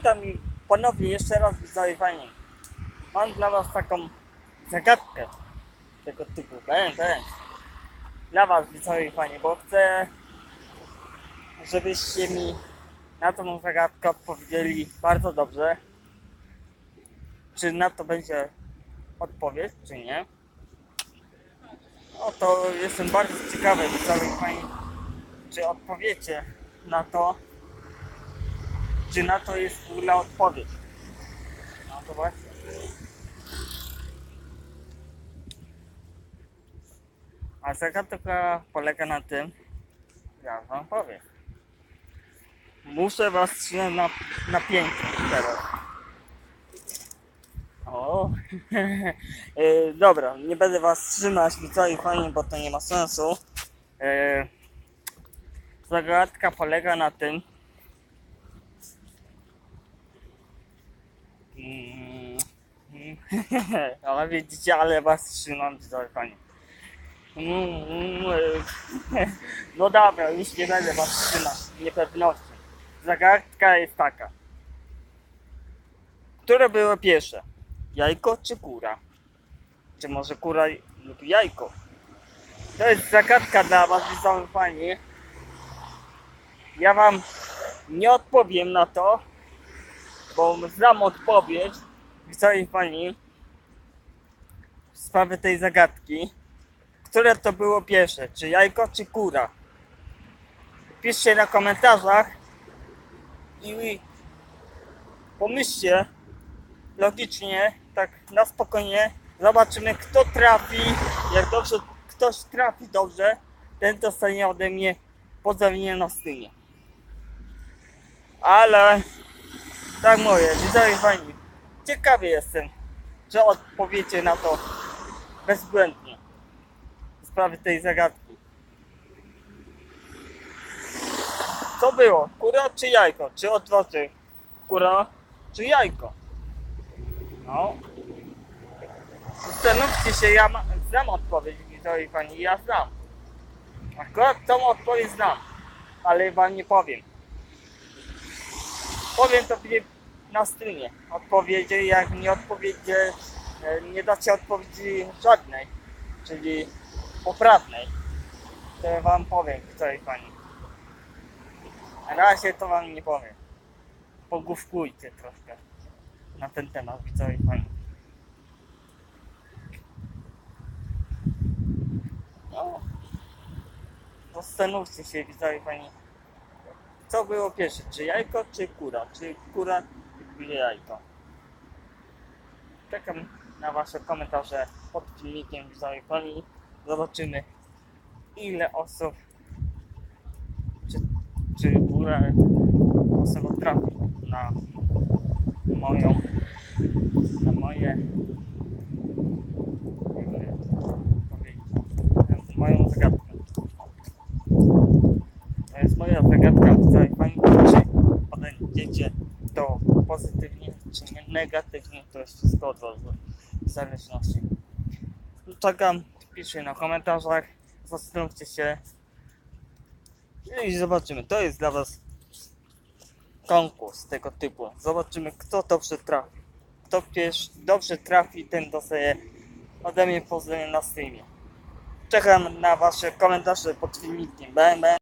Witam ponownie jeszcze raz widzowie fani. Mam dla was taką zagadkę tego typu. Będę. Dla was widzowie fani, bo chcę żebyście mi na tą zagadkę odpowiedzieli bardzo dobrze. Czy na to będzie odpowiedź, czy nie? No to jestem bardzo ciekawy widzowie fani, czy odpowiecie na to, czy na to jest w ogóle odpowiedź. No to właśnie. A zagadka polega na tym, ja wam powiem. Muszę was trzymać na, na pięknie teraz. O, e, dobra, nie będę was trzymać, widzowie fajnie, bo to nie ma sensu. E, zagadka polega na tym, ale widzicie, ale was trzymam. Mm, mm, No dobra, już nie będę was trzymać niepewności. Zagadka jest taka. Które było pierwsze? Jajko czy kura? Czy może kura lub jajko? To jest zagadka dla was fajnie. Ja wam nie odpowiem na to, bo znam odpowiedź, widzowie pani, w sprawie tej zagadki. Które to było pierwsze, czy jajko, czy kura? Piszcie na komentarzach i pomyślcie logicznie, tak na spokojnie. Zobaczymy, kto trafi. Jak dobrze ktoś trafi dobrze, ten dostanie ode mnie pozdrowienie na stynie. Ale tak moje, widzowie fajni. Ciekawy jestem, że odpowiecie na to bezbłędnie w sprawie tej zagadki. Co było? Kura czy jajko? Czy odwrotnie? Kura czy jajko? No. Zastanówcie się, ja ma, znam odpowiedź, widzowie fani, ja znam. Akurat tą odpowiedź znam, ale wam nie powiem. Powiem to na streamie. Odpowiedzi, jak nie odpowiedzie, nie dacie odpowiedzi żadnej, czyli poprawnej, to wam powiem, której pani. Na razie to wam nie powiem. Pogłówkujcie troszkę na ten temat, widzowie pani. No, zastanówcie się, widzowie pani. Co było pierwsze, czy jajko, czy kura? Czy kura, czy jajko? Czekam na Wasze komentarze pod filmikiem widzowie pani. Zobaczymy ile osób, czy, czy osoba trafi na moją, na moje, na moją zagadkę. To jest moja zagadka, widzowie pani, czy podejdziecie to pozytywnie, czy nie negatywnie, to jest wszystko od zależności. Czekam, piszcie na komentarzach, zastanówcie się i zobaczymy. To jest dla was konkurs tego typu. Zobaczymy, kto dobrze trafi. Kto pierwszy dobrze trafi, ten dostaje ode mnie pozdrowienie na streamie. Czekam na wasze komentarze pod filmikiem. Bang, bang.